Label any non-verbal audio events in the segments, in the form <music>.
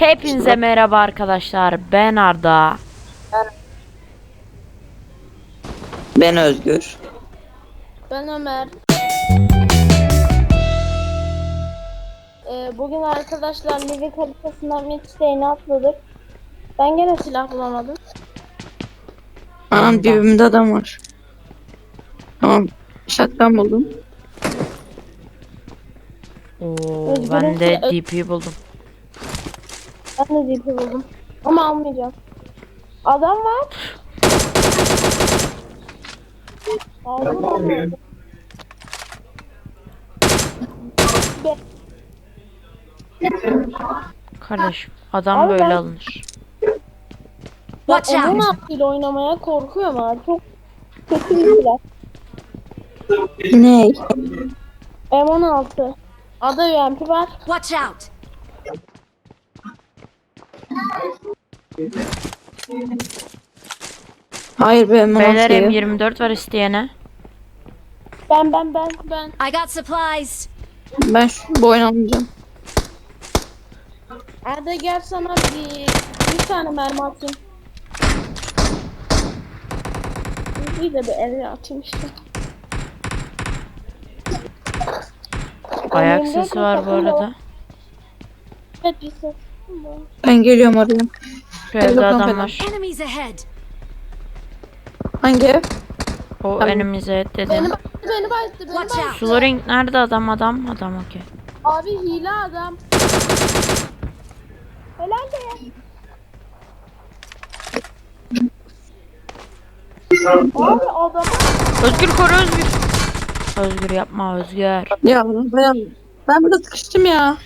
Hepinize merhaba arkadaşlar. Ben Arda. Ben Özgür. Ben Ömer. Ee, bugün arkadaşlar Livik haritasından Midstay'ini atladık. Ben gene silah bulamadım. Anam dibimde adam var. Tamam. Şatkan buldum. Oo, ben de DP buldum. Ben de DP buldum. Ama almayacağım. Adam var. Aldım aldım. Kardeşim adam Abi böyle ben- alınır. Ben Watch out. onun aklıyla oynamaya korkuyorum abi. Çok kötü bir silah. Ne? M16. Ada UMP var. Watch out! Hayır benim Beyler M16'yı. M24 var isteyene. Ben ben ben ben. I got supplies. Ben şu bu oyunu almayacağım. Ada gel sana bir, bir tane mermi atayım. Bir de bir ele atayım işte. Ayak M24 sesi var bu arada. Evet bir ses. Ben geliyorum oraya. Şu evde Yok, adam var. Enemies ahead. Hangi ev? O Tamam. önümüze Beni dedim. bayıttı, beni bayıttı, beni Watch bayıttı. out. Nerede adam adam? Adam okey. Abi hile adam. Helal de. Abi adam. Özgür koru Özgür. Özgür yapma Özgür. Ya bayağı ben burada sıkıştım ya.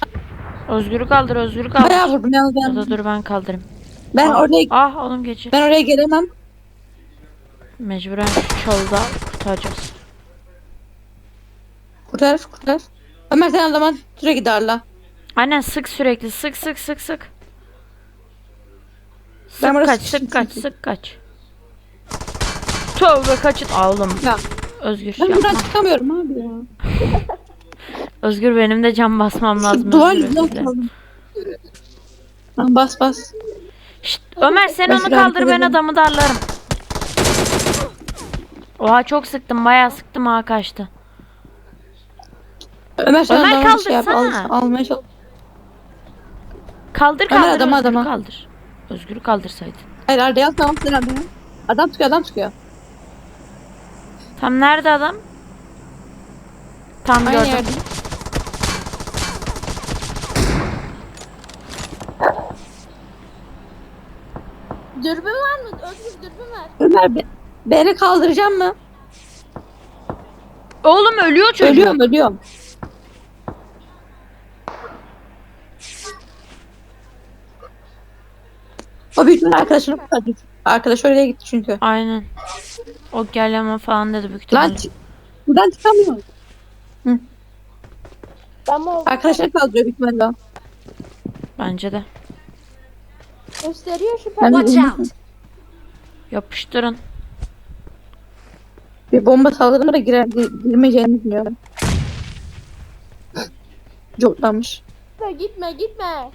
Özgür'ü kaldır Özgür'ü Bayağı kaldır. vurdum yalnız Ya ben. da dur ben kaldırayım. Ben ah, oraya Ah oğlum geçir. ben oraya gelemem. Mecburen şu çalda kurtaracağız. Kurtar kurtar. Ömer sen o zaman sürekli darla. Aynen sık sürekli sık sık sık sık. Ben kaç sık kaç çünkü. sık kaç. Tövbe kaçın. Aa, Oğlum Ya Özgür ben yapma. buradan çıkamıyorum abi ya. <laughs> Özgür benim de cam basmam lazım. Duvar. Lan bas bas. Şşt, Ömer sen onu kaldır ben adamı darlarım. Oha çok sıktım bayağı sıktım ha kaçtı. Ömer sen Ömer adamı şey yap. Al, kaldırsana. almaya çalış. Kaldır Ömer, kaldır adama, Özgür'ü adama. kaldır. Özgür'ü kaldırsaydın. Hayır Arda'ya tamam sen Arda'ya. Adam çıkıyor adam çıkıyor. Tam nerede adam? Tam Aynı gördüm. yerde. Dürbün var mı? Özgür dürbün var. Ömer be, beni kaldıracak mı? Oğlum ölüyor çocuk. Ölüyorum ölüyorum. O büyük ihtimalle arkadaşını kurtardı. Arkadaş oraya gitti çünkü. Aynen. O geleme falan dedi büyük ihtimalle. Lan çık- buradan çıkamıyorum. Ben mi oldum? Arkadaşlar kaldırıyor büyük ihtimalle. Bence de. Gösteriyor şu Watch out! Yapıştırın. Bir bomba salladım da girer, gi- girmeyeceğini bilmiyorum. Cortlanmış. Gitme gitme gitme.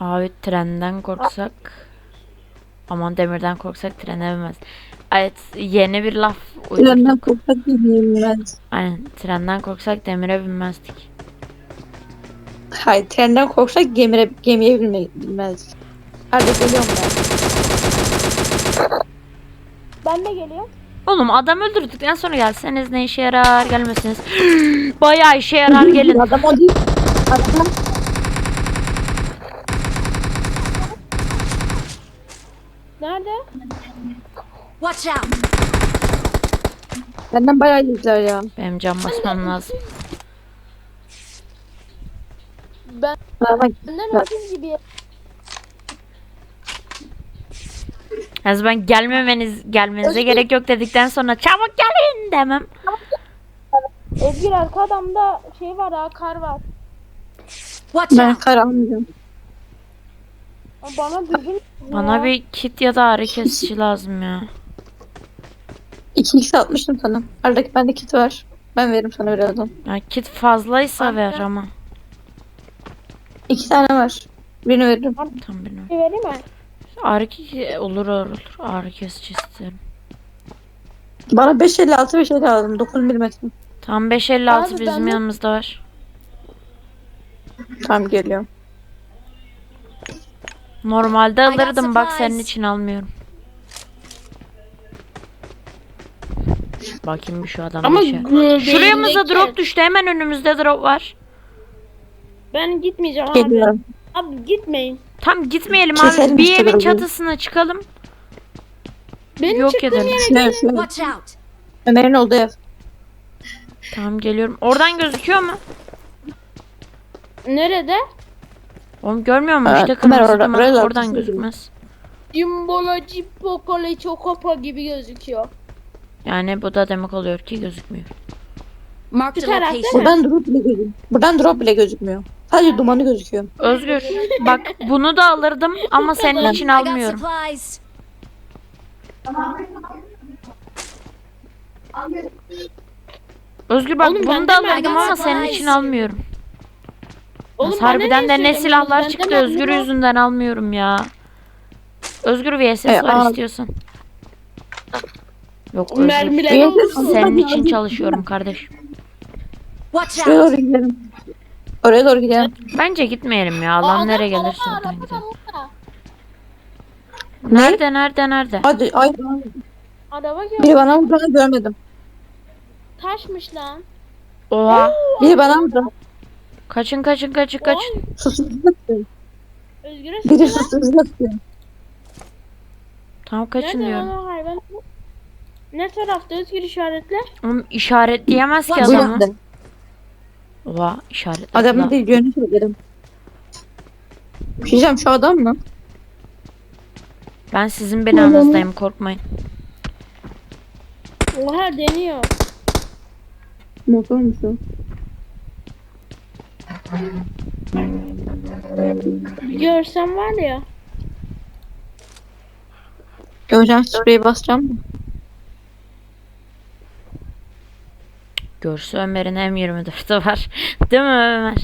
Abi trenden korksak. Aman demirden korksak trene binmez. Evet yeni bir laf Trenden uydurduk. korkak bilmiyorum ben. Aynen trenden korksak demire binmezdik. Hayır trenden korksak gemiye, gemiye binme, bilmez. Hadi geliyorum ben. Ben de geliyorum. Oğlum adam öldürdükten sonra gelseniz ne işe yarar gelmesiniz. <gasps> Bayağı işe yarar gelin. Adam o değil. Adam Nerede? Watch out! benden bayağı iyiler ya. Benim cam basmam lazım. Ben Bana bak. benden ötüz gibi. Yani ben gelmemeniz gelmenize Özgür. gerek yok dedikten sonra çabuk gelin demem. Özgür arka adamda şey var ha kar var. Watch Ben out! kar almayacağım. Bana Bana bir kit ya da ağrı kesici lazım ya. 2x atmıştım sana. Aradaki bende kit var. Ben veririm sana birazdan. Ya kit fazlaysa ver ama. İki tane var. Birini veririm. Tam bilmiyorum. Bir vereyim mi? Ağrı ki olur olur. Ağrı kesici isterim. Bana 556 550 lazım. 9 milimetre. Tam 556 Abi bizim ben de- yanımızda var. Tamam geliyorum. Normalde got alırdım bak senin supplies. için almıyorum. Bakayım bir şu adam Ama bir şey. Şuramıza göbeğindeki- drop düştü. Hemen önümüzde drop var. Ben gitmeyeceğim abi. Geliyorum. Abi gitmeyin. Tam gitmeyelim Keselim abi. Bir işte evin drop'u. çatısına çıkalım. Benim Yok çıktığım edelim. yere Şuraya şuraya. Watch out. Ömer'in olduğu ev. Tamam geliyorum. Oradan gözüküyor mu? Nerede? Oğlum görmüyor musun? Evet, İşte Ömer kırmızı orada- duman. oraya da Oradan gözükmez. Cimbolo Cippokole Çokopa gibi gözüküyor. Yani bu da demek oluyor ki gözükmüyor. A tarafta location. Buradan drop bile gözükmüyor. Buradan drop bile gözükmüyor. Sadece dumanı gözüküyor. Özgür bak bunu da alırdım ama senin için I got almıyorum. supplies. Özgür bak Oğlum bunu bende da mi? alırdım ama senin için almıyorum. Oğlum bana harbiden de ne söylemişsiniz? silahlar çıktı Özgür yüzünden almıyorum ya. Özgür VSS E, var al. istiyorsan. Yok. Mermiler olsun. Senin için çalışıyorum kardeş. Watch Şuraya out. doğru gidelim. Oraya doğru gidelim. Bence gitmeyelim ya. Adam nereye gelirse oradan gidelim. Nerede nerede nerede? Hadi ay. Araba gör. Biri bana vurdu ben görmedim. Taşmış lan. Oha. Biri bana vurdu. Kaçın kaçın kaçın kaçın. Susuzluk atıyor. Özgür'e Biri susuzluk. Tamam kaçın Nerede diyorum. lan o hayvan? Ne tarafta Özgür işaretle? Oğlum işaretleyemez ki adamı. yönde. Oha işaretledi. Adamın değil yönü söylerim. Bir şey diyeceğim şu adam mı? Ben sizin binanızdayım korkmayın. Oha deniyor. Motor mu şu? Bir görsem var ya. Göreceğim spreyi basacağım mı? Görse Ömer'in M24'ü var. <laughs> Değil mi Ömer?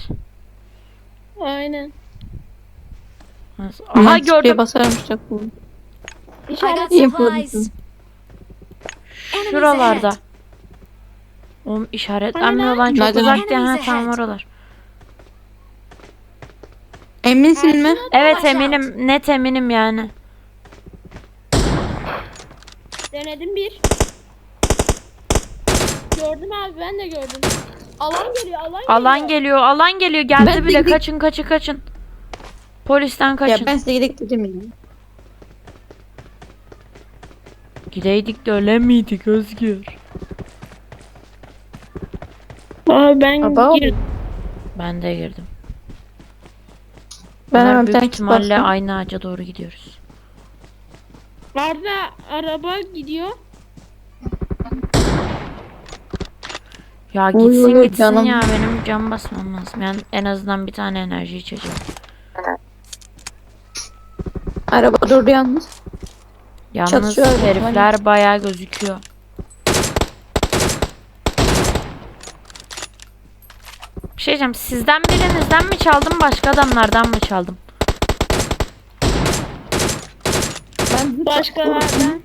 Aynen. Nasıl? Ben Aha Spreyi gördüm. basarım işte. bu. I got supplies. Şuralarda. Oğlum işaretlenmiyor lan çok Nerede lan? uzak diye. Ha Enemies tamam ahead. oralar. Eminsin mi? Evet Watch eminim. Net eminim yani. Denedim bir. Gördüm abi ben de gördüm. Alan geliyor alan geliyor. Alan geliyor. Alan geliyor. Geldi Ben de bile. gideyim. Kaçın kaçın kaçın. Polisten Ya kaçın. ben size gidek dedim ya. Gideydik de öyle miydik Özgür? Abi ben girdim. Ben de girdim. Ben Bunlar hemen bir büyük tane ihtimalle bastım. aynı ağaca doğru gidiyoruz. Arda araba gidiyor. Ya gitsin oy, gitsin canım. ya benim cam basmam lazım. Yani en azından bir tane enerji içeceğim. Araba durdu yalnız. Yalnız Çatışıyor herifler bayağı gözüküyor. Bir şey diyeceğim. Sizden birinizden mi çaldım başka adamlardan mı çaldım? Ben Başkalardan.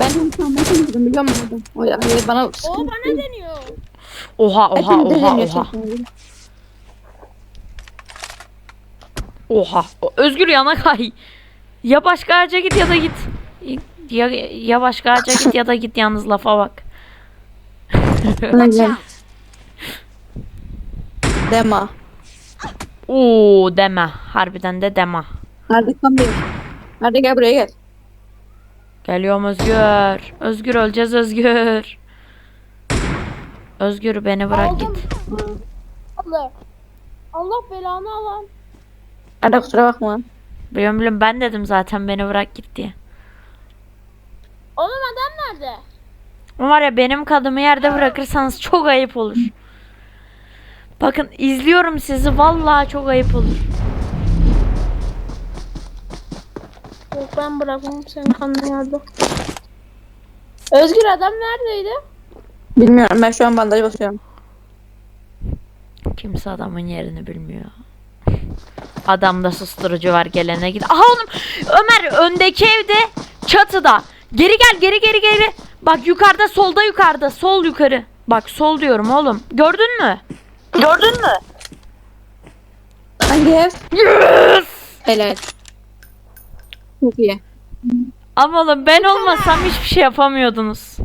Ben de insandan tanıdım biliyor musun? O ya hayır, bana O bana deniyor. Oha oha Hepimiz oha oha. Oha. Özgür yana kay. Ya başka ağaca git ya da git. Ya, ya başka ağaca git ya da git yalnız lafa bak. <laughs> Dema. Oo deme. Harbiden de deme. Nerede kamyon? Nerede gel buraya gel. Geliyorum Özgür. Özgür öleceğiz Özgür. Özgür beni bırak Aldım. git. Allah. Allah belanı alan. Nerede kusura bakma. Biliyorum biliyorum ben dedim zaten beni bırak git diye. Oğlum adam nerede? Var ya benim kadımı yerde bırakırsanız çok ayıp olur. Bakın izliyorum sizi vallahi çok ayıp olur. Yok ben bırakmam seni kanlı yerde. Özgür adam neredeydi? Bilmiyorum ben şu an bandaj basıyorum. Kimse adamın yerini bilmiyor. Adamda susturucu var gelene git. Aha oğlum Ömer öndeki evde çatıda. Geri gel geri geri geri. Bak yukarıda solda yukarıda sol yukarı. Bak sol diyorum oğlum. Gördün mü? Gördün mü? Hangi ev? Yes! Helal. Çok iyi. Ama oğlum ben olmasam hiçbir şey yapamıyordunuz.